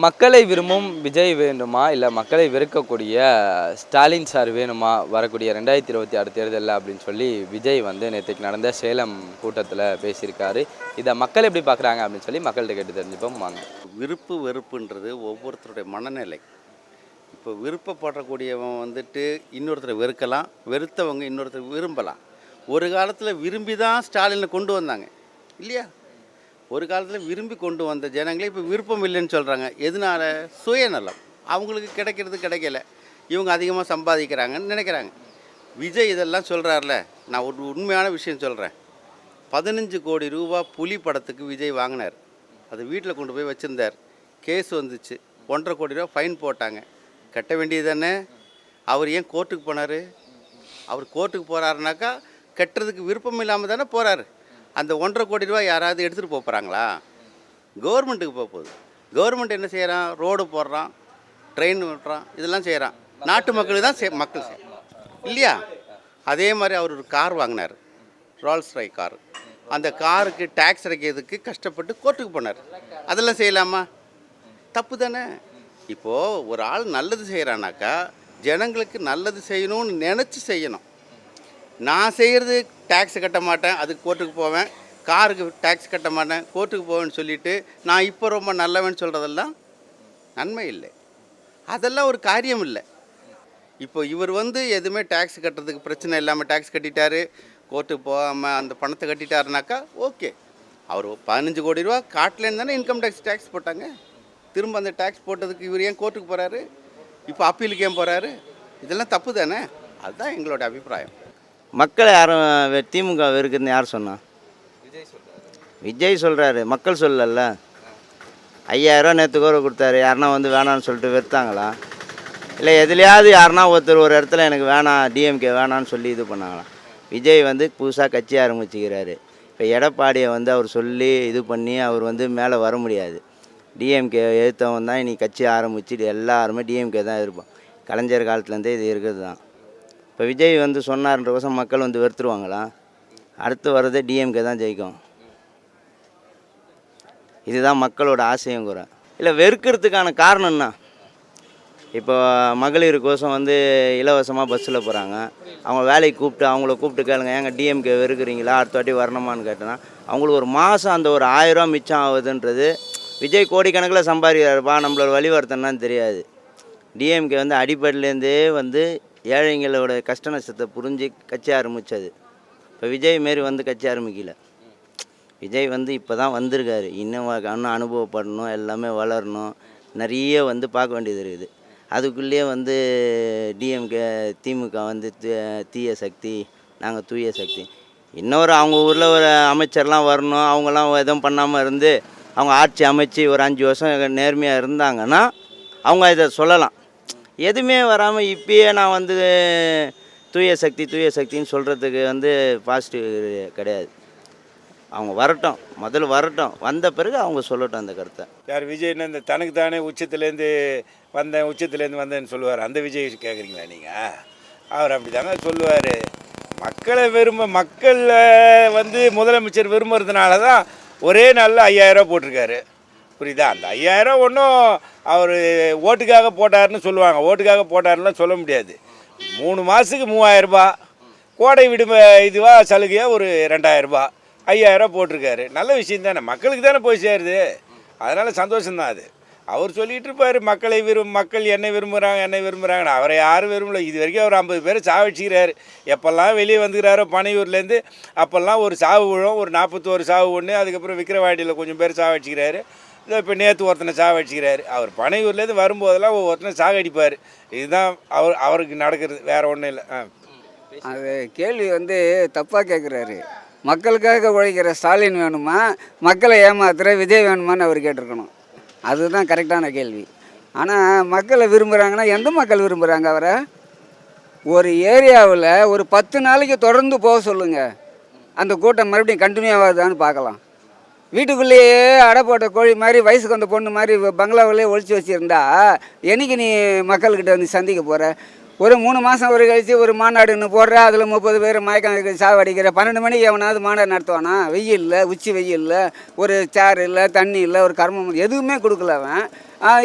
மக்களை விரும்பும் விஜய் வேண்டுமா இல்லை மக்களை வெறுக்கக்கூடிய ஸ்டாலின் சார் வேணுமா? வரக்கூடிய ரெண்டாயிரத்தி இருபத்தி ஆறு தேர்தலில் அப்படின்னு சொல்லி விஜய் வந்து நேற்றுக்கு நடந்த சேலம் கூட்டத்தில் பேசியிருக்காரு. இதை மக்கள் எப்படி பார்க்குறாங்க அப்படின்னு சொல்லி மக்கள்கிட்ட கேட்டு தெரிஞ்சுப்போம். வாங்க. விருப்பு வெறுப்புன்றது ஒவ்வொருத்தருடைய மனநிலை. இப்போ விருப்பப்படக்கூடியவன் வந்துட்டு இன்னொருத்தரை வெறுக்கலாம் வெறுத்தவங்க இன்னொருத்தர் விரும்பலாம். ஒரு காலத்தில் விரும்பி தான் ஸ்டாலினை கொண்டு வந்தாங்க. இல்லையா? ஒரு காலத்தில் விரும்பி கொண்டு வந்த ஜனங்களே இப்போ விருப்பம் இல்லைன்னு சொல்கிறாங்க எதனால? சுயநலம். அவங்களுக்கு கிடைக்கிறது கிடைக்கல. இவங்க அதிகமாக சம்பாதிக்கிறாங்கன்னு நினைக்கிறாங்க. விஜய் இதெல்லாம் சொல்கிறார்ல நான் ஒரு உண்மையான விஷயம் சொல்கிறேன் பதினஞ்சு கோடி ரூபா புலி படத்துக்கு விஜய் வாங்கினார். அதை வீட்டில் கொண்டு போய் வச்சுருந்தார். கேஸ் வந்துச்சு. ஒன்றரை கோடி ரூபா ஃபைன் போட்டாங்க. கட்ட வேண்டியது தானே? அவர் ஏன் கோர்ட்டுக்கு போனார்? அவர் கோர்ட்டுக்கு போகிறாருனாக்கா கட்டுறதுக்கு விருப்பம் இல்லாமல் தானே போகிறாரு அந்த ஒன்றரை கோடி ரூபாய் யாராவது எடுத்துகிட்டு போகிறாங்களா கவர்மெண்ட்டுக்கு போக போகுது. கவர்மெண்ட் என்ன செய்கிறான் ரோடு போடுறான் ட்ரெயின் விட்டுறான் இதெல்லாம் செய்கிறான் நாட்டு மக்களுக்கு தான் செய்- மக்கள் செய் இல்லையா? அதே மாதிரி அவர் ஒரு கார் வாங்கினார். Rolls Royce car. அந்த காருக்கு டேக்ஸ் அடைக்கிறதுக்கு கஷ்டப்பட்டு கோர்ட்டுக்கு போனார். அதெல்லாம் செய்யலாமா? தப்பு தானே. இப்போது ஒரு ஆள் நல்லது செய்கிறானாக்கா ஜனங்களுக்கு நல்லது செய்யணும்னு நினச்சி செய்யணும். நான் செய்கிறது டேக்ஸ் கட்ட மாட்டேன் அதுக்கு கோர்ட்டுக்கு போவேன். காருக்கு டேக்ஸ் கட்ட மாட்டேன் கோர்ட்டுக்கு போவேன்னு சொல்லிவிட்டு நான் இப்போ ரொம்ப நல்லவன் சொல்கிறதெல்லாம் நன்மை இல்லை. அதெல்லாம் ஒரு காரியம் இல்லை. இப்போ இவர் வந்து எதுவுமே டேக்ஸ் கட்டுறதுக்கு பிரச்சனை இல்லாமல் டேக்ஸ் கட்டிட்டாரு. கோர்ட்டுக்கு போகாமல் அந்த பணத்தை கட்டிட்டாருனாக்கா ஓகே அவர் பதினஞ்சு கோடி ரூபா காட்டலேன்னு தானே இன்கம் டேக்ஸ் டேக்ஸ் போட்டாங்க. திரும்ப அந்த டேக்ஸ் போட்டதுக்கு இவர் ஏன் கோர்ட்டுக்கு போகிறாரு இப்போ அப்பீலுக்கு ஏன் போகிறாரு இதெல்லாம் தப்பு தானே? அதுதான் எங்களோட அபிப்பிராயம். மக்களை யாரும் வெ- திமுக வெறுக்குதுன்னு யார் சொன்னா? விஜய் சொல்கிறாரு மக்கள் சொல்லல. ஐயாயிரம் நேற்று கூட கொடுத்தாரு. யாருன்னா வந்து வேணான்னு சொல்லிட்டு வெறுத்தாங்களா? இல்லை எதுலையாவது யாருன்னா ஒருத்தர் ஒரு இடத்துல எனக்கு வேணாம் டிஎம்கே வேணான்னு சொல்லி இது பண்ணாங்களா? விஜய் வந்து புதுசாக கட்சி ஆரம்பிச்சுக்கிறாரு. இப்போ எடப்பாடியை வந்து அவர் சொல்லி இது பண்ணி அவர் வந்து மேலே வர முடியாது. டிஎம்கே எழுத்தவன் தான் இன்னைக்கு கட்சி ஆரம்பிச்சு எல்லாருமே டிஎம்கே தான் இருப்பான் கலைஞர் காலத்துலேருந்தே இது இருக்கிறது தான். இப்போ விஜய் வந்து சொன்னார்ன்ற கோசம் மக்கள் வந்து வெறுத்துருவாங்களா? அடுத்து வர்றதே டிஎம்கே தான் ஜெயிக்கும். இதுதான் மக்களோட ஆசையும் கூட இல்லை வெறுக்கிறதுக்கான காரணம் என்ன? இப்போ மகளிருக்கோசம் வந்து இலவசமாக பஸ்ஸில் போகிறாங்க அவங்க வேலைக்கு கூப்பிட்டு அவங்கள கூப்பிட்டு கேளுங்க ஏங்க டிஎம்கே வெறுக்கிறீங்களா? அடுத்த வாட்டி வரணுமான்னு கேட்டேன்னா அவங்களுக்கு ஒரு மாதம் அந்த ஒரு ஆயிரரூவா மிச்சம் ஆகுதுன்றது விஜய் கோடிக்கணக்கில் சம்பாதிக்கிறாருப்பா. நம்மளோட வழிவர்த்தனான்னு தெரியாது. டிஎம்கே வந்து அடிப்படையிலேருந்தே வந்து ஏழைங்களோட கஷ்ட நஷ்டத்தை புரிஞ்சு கட்சி ஆரம்பித்தது இப்போ விஜய் மாரி வந்து கட்சி ஆரம்பிக்கல. விஜய் வந்து இப்போ தான் வந்திருக்காரு. இன்னும் இன்னும் அனுபவப்படணும் எல்லாமே வளரணும். நிறைய வந்து பார்க்க வேண்டியது இருக்குது. அதுக்குள்ளேயே வந்து டிஎம்கே திமுக வந்து தீய சக்தி நாங்கள் தூய சக்தி. இன்னொரு அவங்க ஊரில் ஒரு அமைச்சர்லாம் வரணும். அவங்கெல்லாம் எதுவும் பண்ணாமல் இருந்து அவங்க ஆட்சி அமைச்சு ஒரு அஞ்சு வருஷம் நேர்மையாக இருந்தாங்கன்னா அவங்க இதை சொல்லலாம். எதுவுமே வராமல் இப்பயே நான் வந்து தூய சக்தி தூய சக்தின்னு சொல்கிறதுக்கு வந்து பாசிட்டிவ் கிடையாது. அவங்க வரட்டும். முதல்ல வரட்டும். வந்த பிறகு அவங்க சொல்லட்டும் அந்த கருத்தை. யார் விஜய்னா இந்த தனக்கு தானே உச்சத்துலேருந்து வந்தேன் உச்சத்துலேருந்து வந்தேன்னு சொல்லுவார். அந்த விஜய் கேட்குறீங்களா நீங்கள் அவர் அப்படி தாங்க சொல்லுவார். மக்களை விரும்ப மக்களில் வந்து முதலமைச்சர் விரும்புறதுனால தான் ஒரே நாளில் ஐயாயிரம் போட்டிருக்காரு. புரியுதா? அந்த ஐயாயிரம் ஒன்றும் அவர் ஓட்டுக்காக போட்டாருன்னு சொல்லுவாங்க. ஓட்டுக்காக போட்டாருன்னு சொல்ல முடியாது. மூணு மாதத்துக்கு மூவாயிரரூபா கோடை விடும இதுவாக சலுகையாக ஒரு ரெண்டாயிரரூபா ஐயாயிரம் போட்டிருக்காரு. நல்ல விஷயம் தானே. மக்களுக்கு தானே போய் சேருது. அதனால் சந்தோஷம்தான் அது. அவர் சொல்லிகிட்டு இருப்பார் மக்களை விரும் மக்கள் என்னை விரும்புகிறாங்க என்னை விரும்புகிறாங்கன்னு அவரை யாரும் விரும்பல. இது வரைக்கும் அவர் ஐம்பது பேர் சாவடிச்சுக்கிறாரு. எப்போல்லாம் வெளியே வந்துக்கிறாரோ பனையூர்லேருந்து அப்போல்லாம் ஒரு சாவு விழும். ஒரு நாற்பத்தோரு சாவு ஒன்று அதுக்கப்புறம் விக்கிரவாண்டியில் கொஞ்சம் பேர் சாவடிச்சுக்கிறாரு. இதோ இப்போ நேற்று ஒருத்தனை சாவடிச்சுக்கிறாரு அவர் பனையூர்லேருந்து வரும்போதெல்லாம் ஒருத்தனை சாகடிப்பார் இதுதான் அவர் அவருக்கு நடக்கிறது. வேறு ஒன்றும் இல்லை. ஆ. அது கேள்வி வந்து தப்பாக கேட்குறாரு மக்களுக்காக உழைக்கிற ஸ்டாலின் வேணுமா? மக்களை ஏமாத்துகிற விஜய் வேணுமான்னு அவர் கேட்டிருக்கணும். அதுதான் கரெக்டான கேள்வி. ஆனால் மக்களை விரும்புகிறாங்கன்னா எந்த மக்கள் விரும்புகிறாங்க அவரை? ஒரு ஏரியாவில் ஒரு பத்து நாளைக்கு தொடர்ந்து போக சொல்லுங்கள் அந்த கூட்டம் மறுபடியும் கண்டினியூ ஆகுதான்னு பார்க்கலாம். வீட்டுக்குள்ளேயே அடை போட்ட கோழி மாதிரி வயசுக்கு வந்த பொண்ணு மாதிரி பங்களாவிலே ஒழிச்சு வச்சுருந்தா என்னைக்கு நீ மக்கள்கிட்ட வந்து சந்திக்க போகிற ஒரு மூணு மாதம் ஒரு கழிச்சு ஒரு மாநாடுன்னு போடுற அதில் முப்பது பேர் மயக்கம் சாவடிக்கிற பன்னெண்டு மணிக்கு எவனாவது மாநாடு நடத்துவானா? வெயில்ல உச்சி வெயில்ல ஒரு சேர் இல்லை தண்ணி இல்லை ஒரு கர்மம் எதுவுமே கொடுக்கல அவன்.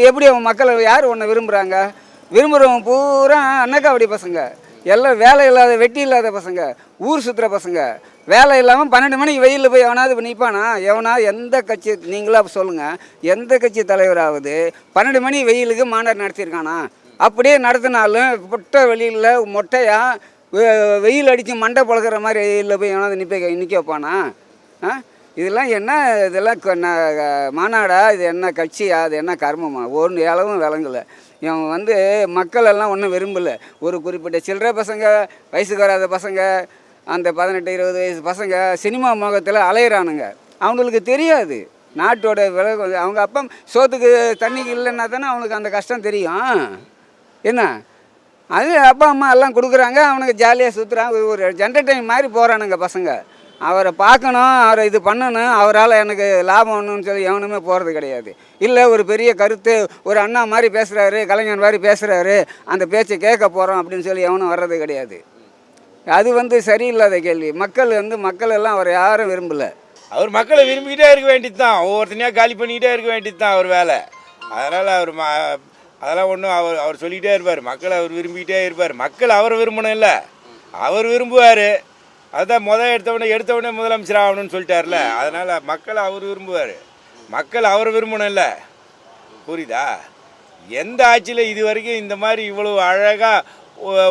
எப்படி அவன் மக்களை யார் ஒன்றை விரும்புகிறாங்க விரும்புகிறவன் பூரா அன்னக்காவடி பசங்க. எல்லாம் வேலை இல்லாத வெட்டி இல்லாத பசங்க ஊர் சுற்றுற பசங்க. வேலை இல்லாமல் பன்னெண்டு மணிக்கு வெயிலில் போய் எவனாவது நிற்பானா எவனா எந்த கட்சி நீங்களா சொல்லுங்கள் எந்த கட்சி தலைவராவது பன்னெண்டு மணி வெயிலுக்கு மாநாடு நடத்தியிருக்கானா? அப்படியே நடத்தினாலும் பொட்டை வெளியில் மொட்டையாக வெ- வெயில் அடித்து மண்டை பழக்கிற மாதிரி வெயிலில் போய் எவனாவது நிற்க நிற்க வைப்பானா? ஆ? இதெல்லாம் என்ன இதெல்லாம் க- மாநாடா? இது என்ன கட்சியா? இது என்ன கர்மமா? ஒன்று அளவும் விளங்கலை. இவன் வந்து மக்கள் எல்லாம் ஒன்றும் விரும்பலை. ஒரு குறிப்பிட்ட சில்லறை பசங்க வயசுக்கு வராத பசங்க அந்த பதினெட்டு இருபது வயசு பசங்க சினிமா முகத்தில் அலையிறானுங்க. அவங்களுக்கு தெரியாது. நாட்டோட விலை கொஞ்சம் அவங்க அப்பா சோத்துக்கு தண்ணிக்கு இல்லைன்னா தானே அவனுக்கு அந்த கஷ்டம் தெரியும். என்ன? அது அப்பா அம்மா எல்லாம் கொடுக்குறாங்க. அவனுக்கு ஜாலியாக சுற்றுறான் ஒரு என்டர்டைன் மாதிரி போகிறானுங்க பசங்க. அவரை பார்க்கணும் அவரை இது பண்ணணும். அவரால் எனக்கு லாபம் ஒன்றுன்னு சொல்லி எவனுமே போகிறது கிடையாது. இல்லை ஒரு பெரிய கருத்து ஒரு அண்ணா மாதிரி பேசுகிறாரு கலைஞர் மாதிரி பேசுகிறாரு அந்த பேச்சை கேட்க போகிறோம் அப்படின்னு சொல்லி எவனும் வர்றது கிடையாது. அது வந்து சரியில்லாத கேள்வி. மக்கள் வந்து மக்கள் எல்லாம் அவர் யாரும் விரும்பலை. அவர் மக்களை விரும்பிக்கிட்டே இருக்க வேண்டியது தான் ஒவ்வொருத்தனையாக காலி பண்ணிக்கிட்டே இருக்க வேண்டியது தான் அவர் வேலை. அதனால் அவர் ம அதெல்லாம் ஒன்றும் அவர் அவர் சொல்லிக்கிட்டே இருப்பார். மக்களை அவர் விரும்பிக்கிட்டே இருப்பார். மக்கள் அவரை விரும்பணும் இல்லை. அவர் விரும்புவார். அதுதான் முதல் எடுத்தவொடனே எடுத்தவொடனே முதலமைச்சர் ஆகணும்னு சொல்லிட்டார்ல. அதனால் மக்களை அவர் விரும்புவார். மக்கள் அவர் விரும்பணும் இல்லை. புரியுதா? எந்த ஆட்சியில் இது வரைக்கும் இந்த மாதிரி இவ்வளோ அழகாக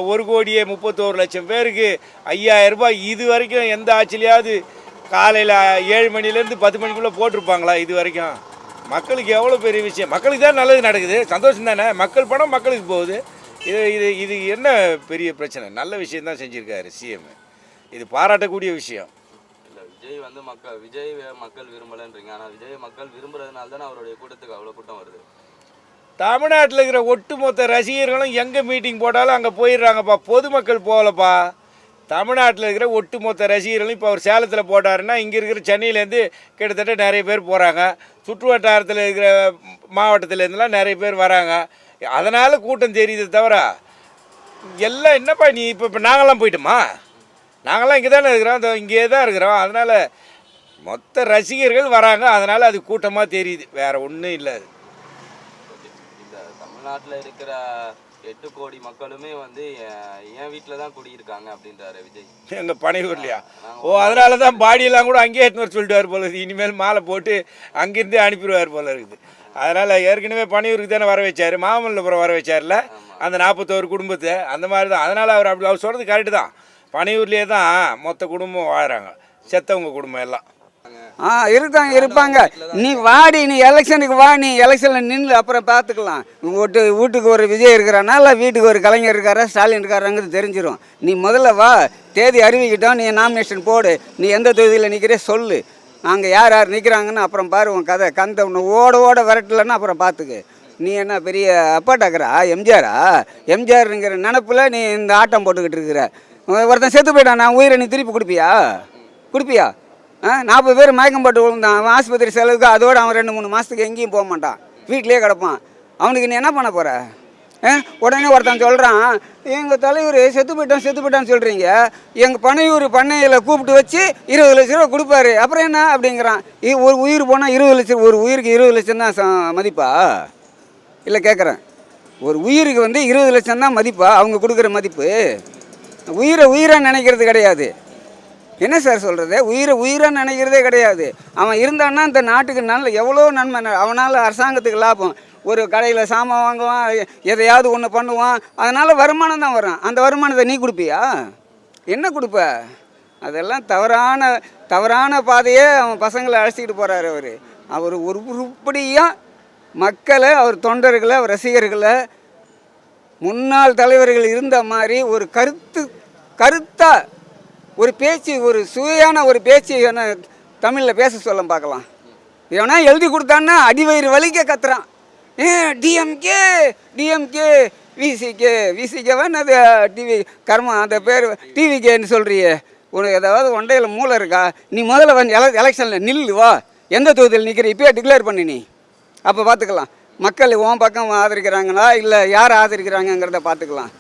ஒரு கோடியே முப்பத்தோரு லட்சம் பேருக்கு ஐயாயிரம் ரூபாய் இது வரைக்கும் எந்த ஆட்சிலையாவது காலையில் ஏழு மணிலேருந்து பத்து மணிக்குள்ளே போட்டிருப்பாங்களா இது வரைக்கும்? மக்களுக்கு எவ்வளோ பெரிய விஷயம்? மக்களுக்கு தான் நல்லது நடக்குது. சந்தோஷம் தானே? மக்கள் பணம் மக்களுக்கு போகுது. இது இது இது என்ன பெரிய பிரச்சனை? நல்ல விஷயம் தான் செஞ்சுருக்காரு சிஎம் இது பாராட்டக்கூடிய விஷயம். இல்லை விஜய் வந்து மக்கள் விஜய் வே- மக்கள் விரும்பலைன்றீங்க. ஆனால் விஜய் மக்கள் விரும்புறதுனால தானே அவருடைய கூட்டத்துக்கு அவ்வளோ கூட்டம் வருது. தமிழ்நாட்டில் இருக்கிற ஒட்டுமொத்த ரசிகர்களும் எங்கே மீட்டிங் போட்டாலும் அங்கே போயிடுறாங்கப்பா. பொதுமக்கள் போகலப்பா. தமிழ்நாட்டில் இருக்கிற ஒட்டுமொத்த ரசிகர்களும் இப்போ அவர் சேலத்தில் போட்டாருன்னா இங்கே இருக்கிற சென்னையிலேருந்து கிட்டத்தட்ட நிறைய பேர் போகிறாங்க சுற்று வட்டாரத்தில் இருக்கிற மாவட்டத்துலேருந்துலாம் நிறைய பேர் வராங்க. அதனால் கூட்டம் தெரியுது தவிர எல்லாம் என்னப்பா நீ இப்போ இப்போ நாங்களாம் போயிட்டோமா? நாங்களாம் இங்கே தானே இருக்கிறோம். இங்கே தான் இருக்கிறோம். அதனால் மொத்த ரசிகர்கள் வராங்க. அதனால் அது கூட்டமாக தெரியுது. வேறு ஒன்றும் இல்லை தமிழ்நாட்டில் இருக்கிற எட்டு கோடி மக்களுமே வந்து என் வீட்டில் தான் குடியிருக்காங்க அப்படின்றாரு விஜய். எங்கள் பனையூர்லையா? ஓ அதனால தான் பாடியெல்லாம் கூட அங்கேயே எடுத்துன்னு சொல்லிட்டு போல இருக்குது. இனிமேல் மாலை போட்டு அங்கேருந்தே அனுப்பிடுவார் போல இருக்குது. அதனால் ஏற்கனவே பனையூருக்கு தானே வர வச்சார் மாமல்லபுரம் வர வச்சார்ல அந்த நாற்பத்தோரு குடும்பத்தை அந்த மாதிரி தான். அதனால் அவர் அப்படி அவர் சொல்கிறது கரெக்டு தான். பனையூர்லேயே தான் மொத்த குடும்பம் வாழுறாங்க செத்தவங்க குடும்பம் எல்லாம். ஆ இருக்காங்க இருப்பாங்க. நீ வாடி நீ எலெக்ஷனுக்கு வா நீ எலெக்ஷனில் நின்று அப்புறம் பார்த்துக்கலாம் வீட்டு வீட்டுக்கு ஒரு விஜய் இருக்கிறானா இல்லை வீட்டுக்கு ஒரு கலைஞர் இருக்காரா ஸ்டாலின் இருக்காராங்கிறது தெரிஞ்சிடும் நீ முதல்ல வா தேதி அறிவிக்கிட்டோம் நீ நாமினேஷன் போடு. நீ எந்த தொகுதியில் நிற்கிறே சொல்லு. நாங்கள் யார் யார் நிற்கிறாங்கன்னு அப்புறம் பாரு உன் கதை. கந்த ஒன்று ஓட ஓட விரட்டலன்னா அப்புறம் பார்த்துக்கு நீ என்ன பெரிய அப்பா டக்கரா எம்ஜிஆரா? எம்ஜிஆருங்கிற நினப்பில் நீ இந்த ஆட்டம் போட்டுக்கிட்டு இருக்கிற. ஒருத்தன் செத்து போயிட்டான் நான் உயிரை நீ திருப்பி கொடுப்பியா? கொடுப்பியா? நாற்பது பேர் மயக்கம் போட்டு விழுந்தான். அவன் ஆஸ்பத்திரி செலவுக்கு அதோடு அவன் ரெண்டு மூணு மாதத்துக்கு எங்கேயும் போக மாட்டான். வீட்டிலேயே கிடப்பான். அவனுக்கு நீ என்ன பண்ண போகிற ஆ உடனே ஒருத்தன் சொல்கிறான் எங்கள் தலைவர் செத்து போயிட்டான் செத்து போயிட்டான்னு சொல்கிறீங்க எங்கள் பனையூர் பண்ணையில் கூப்பிட்டு வச்சு இருபது லட்ச ரூபா கொடுப்பாரு. அப்புறம் என்ன? அப்படிங்கிறான். இ- ஒரு உயிர் போனால் இருபது லட்சம் ஒரு உயிருக்கு இருபது லட்சம் தான் மதிப்பா? இல்லை கேட்குறேன் ஒரு உயிருக்கு வந்து இருபது லட்சம் தான் மதிப்பா? அவங்க கொடுக்குற மதிப்பு. உயிரை உயிராக நினைக்கிறது கிடையாது. என்ன சார் சொல்கிறது உயிரை உயிராக நினைக்கிறதே கிடையாது. அவன் இருந்தான்னா இந்த நாட்டுக்கு நல்ல எவ்வளோ நன்மை அவனால் அரசாங்கத்துக்கு லாபம். ஒரு கடையில் சாமான் வாங்குவான் எதையாவது ஒன்று பண்ணுவான் அதனால் வருமானம் தான் வரும் அந்த வருமானத்தை நீ கொடுப்பியா? என்ன கொடுப்ப? அதெல்லாம் தவறான தவறான பாதையே அவன் பசங்களை அழைச்சிக்கிட்டு போகிறாரு அவர். அவர் ஒரு உருப்படியாக மக்களை அவர் தொண்டர்களை அவர் ரசிகர்களை முன்னாள் தலைவர்கள் இருந்த மாதிரி ஒரு கருத்து கருத்தாக ஒரு பேச்சு ஒரு சுவையான ஒரு பேச்சு என்ன தமிழில் பேச சொல்ல பார்க்கலாம். இவனா எழுதி கொடுத்தான்னா அடிவயிறு வலிக்க கத்துறான். ஏ டிஎம்கே டிஎம்கே விசிகே விசிகேவன் அது டிவி கர்மம் அந்த பேர் டிவிகேன்னு சொல்கிறியே உனக்கு ஏதாவது ஒண்டையில் மூளை இருக்கா? நீ முதல்ல வந்து எல எலெக்ஷனில் நில்லு வா. எந்த தொகுதியில் நிற்கிற இப்போயே டிக்ளேர் பண்ணி நீ. அப்போ பார்த்துக்கலாம். மக்கள் உன் பக்கம் ஆதரிக்கிறாங்களா? இல்லை யார் ஆதரிக்கிறாங்கங்கிறத பார்த்துக்கலாம்.